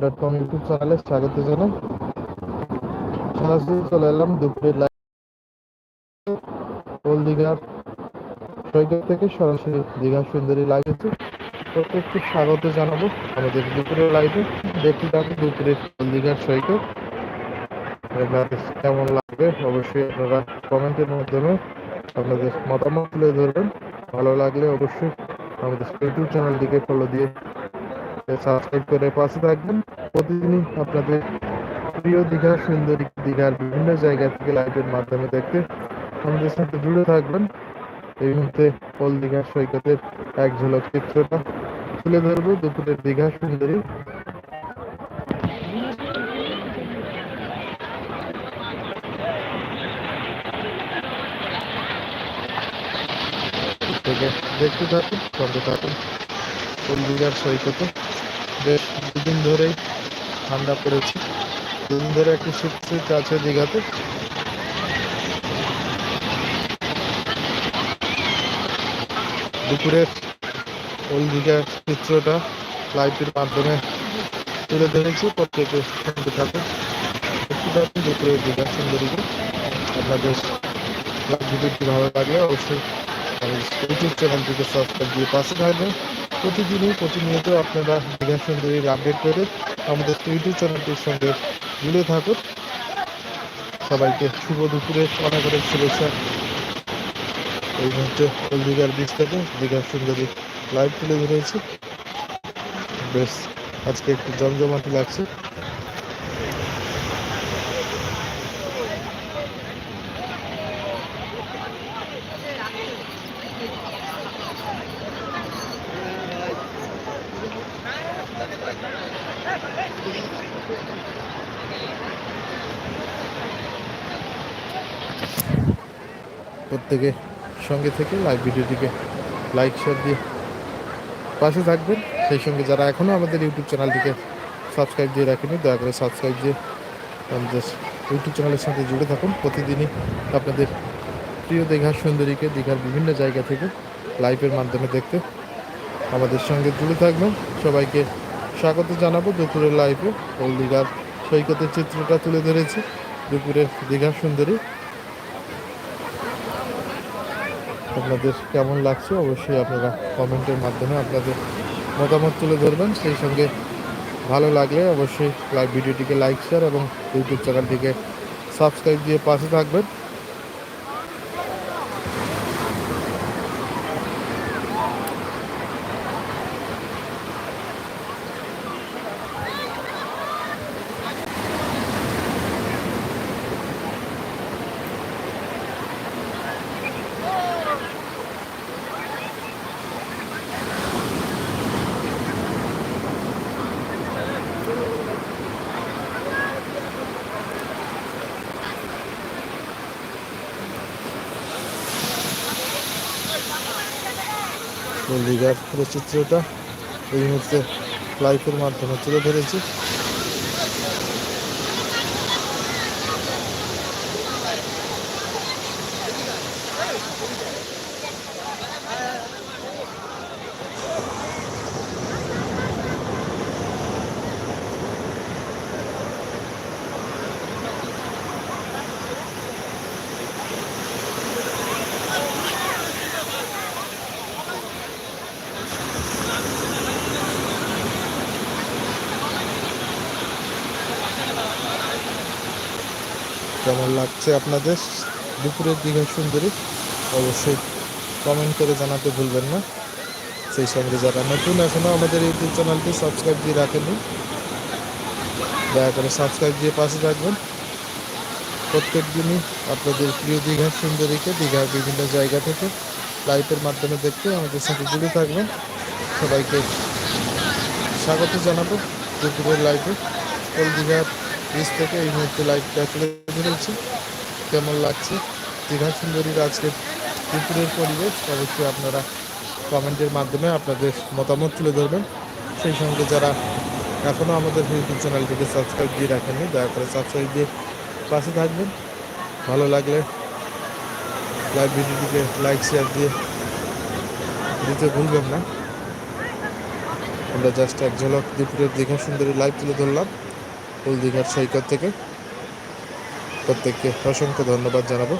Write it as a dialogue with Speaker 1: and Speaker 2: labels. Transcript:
Speaker 1: Dot com YouTube চ্যানেলে স্বাগত জানাই। সরাসরি চলে এলাম দুপুরের লাইভ ওল দীঘার সৈকত থেকে সরাসরি দীঘা সুন্দরী লাইভে প্রত্যেককে স্বাগত জানাব আমাদের দুপুরের লাইভে দেখতে থাকুন দুপুরের ওল দীঘার সৈকত। আপনাদের কেমন লাগবে অবশ্যই আপনারা কমেন্টের মাধ্যমে আপনাদের মতামত তুলে ধরবেন। ভালো লাগলে অবশ্যই আমাদের ইউটিউব চ্যানেলটিকে ফলো দিয়ে সাবস্ক্রাইব করে পাশে থাকবেন। প্রতিদিনই আপনাদের প্রিয় দীঘা সুন্দরী দীঘার বিভিন্ন জায়গা থেকে লাইভের মাধ্যমে দেখতে আমাদের সাথে জুড়ে থাকবেন। এই মুহূর্তে ওল দীঘা সৈকতের এক ঝলক চিত্রটা তুলে ধরবো দুপুরের দীঘা সুন্দরী। দেখতে থাকুন, সঙ্গে থাকুন ওল দীঘার সৈকতে। বেশ দুদিন ধরেই ঠান্ডা পড়েছে। দুদিন ধরে একটু শীত আছে দীঘাতে। দুপুরের ওল দীঘার চিত্রটা লাইভের মাধ্যমে তুলে ধরেছি, প্রত্যেকে শুনতে থাকুন। থাকুন দুপুরের দীঘা সুন্দরীকে। আপনাদের ভিডিওটি ভালো লাগলে অবশ্যই ইউটিউব চ্যানেলটিকে সাবস্ক্রাইব দিয়ে পাশে থাকবেন। প্রতিদিনই, প্রতিনিয়ত আপনারা দীঘা সুন্দরীর আপডেট করে আমাদের ইউটিউব চ্যানেলটির সঙ্গে জুড়ে থাকুন। সবাইকে শুভ দুপুরে অনেক অনেক শুভেচ্ছা। এই মুহূর্তে দীঘার বীজ থেকে দীঘা সুন্দরী লাইভ তুলে ধরেছি। বেশ, আজকে একটু জমজমাটি লাগছে। প্রত্যেকে সঙ্গে থেকে লাইভ ভিডিওটিকে লাইক শেয়ার দিয়ে পাশে থাকবেন। সেই সঙ্গে যারা এখনও আমাদের ইউটিউব চ্যানেলটিকে সাবস্ক্রাইব দিয়ে রাখেনি দয়া করে সাবস্ক্রাইব দিয়ে আমাদের ইউটিউব চ্যানেলের সাথে জুড়ে থাকুন। প্রতিদিনই আপনাদের প্রিয় দীঘার সুন্দরীকে, দীঘার বিভিন্ন জায়গা থেকে লাইভের মাধ্যমে দেখতে আমাদের সঙ্গে জুড়ে থাকবেন। সবাইকে স্বাগত জানাব দুপুরের লাইভে ওল দীঘার সৈকতের চিত্রটা তুলে ধরেছি। দুপুরের দীঘার সুন্দরী। আপনাদের কেমন লাগছে অবশ্যই আপনারা কমেন্টের মাধ্যমে আপনাদের মতামত তুলে ধরবেন। সেই সঙ্গে ভালো লাগলে অবশ্যই লাইভ ভিডিওটিকে লাইক শেয়ার এবং ইউটিউব চ্যানেলটিকে সাবস্ক্রাইব দিয়ে পাশে থাকবেন। দীঘার পুরো চিত্রটা এই মুহূর্তে লাইফের মাধ্যমে তুলে ধরেছি। কেমন লাগছে আপনাদের? দুপুরের দীঘা সুন্দরী? অবশ্যই কমেন্ট করে জানাতে ভুলবেন না। সেই সঙ্গে যারা নতুন এখনও আমাদের ইউটিউব চ্যানেলটি সাবস্ক্রাইব দিয়ে রাখেননি, দয়া করে সাবস্ক্রাইব দিয়ে পাশে থাকবেন। প্রত্যেক দিনই আপনাদের প্রিয় দীঘার সুন্দরীকে দীঘার বিভিন্ন জায়গা থেকে লাইভের মাধ্যমে দেখতে আমাদের সাথে জুড়ে থাকবেন। সবাইকে স্বাগত জানাব দুপুরের লাইভে কোল দীঘার বীজ থেকে এই মুহূর্তে লাইভটা তুলে ধরেছি। কেমন লাগছে? দীঘা সুন্দরীর আজকের দুপুরের পরিবেশ, অবশ্যই আপনারা কমেন্টের মাধ্যমে আপনাদের মতামত তুলে ধরবেন। সেই সঙ্গে যারা এখনও আমাদের ইউটিউব চ্যানেলটিকে সাবস্ক্রাইব দিয়ে রাখেননি, দয়া করে সাবস্ক্রাইব দিয়ে পাশে থাকবেন। ভালো লাগলে লাইভ ভিডিওটিকে লাইক শেয়ার দিয়ে দিতে ভুলবেন না। আমরা জাস্ট এক ঝলক দুপুরের দীঘা সুন্দরী লাইভ তুলে ধরলাম। ফুল দীঘার সৈকত থেকে। প্রত্যেককে অসংখ্য ধন্যবাদ জানাব।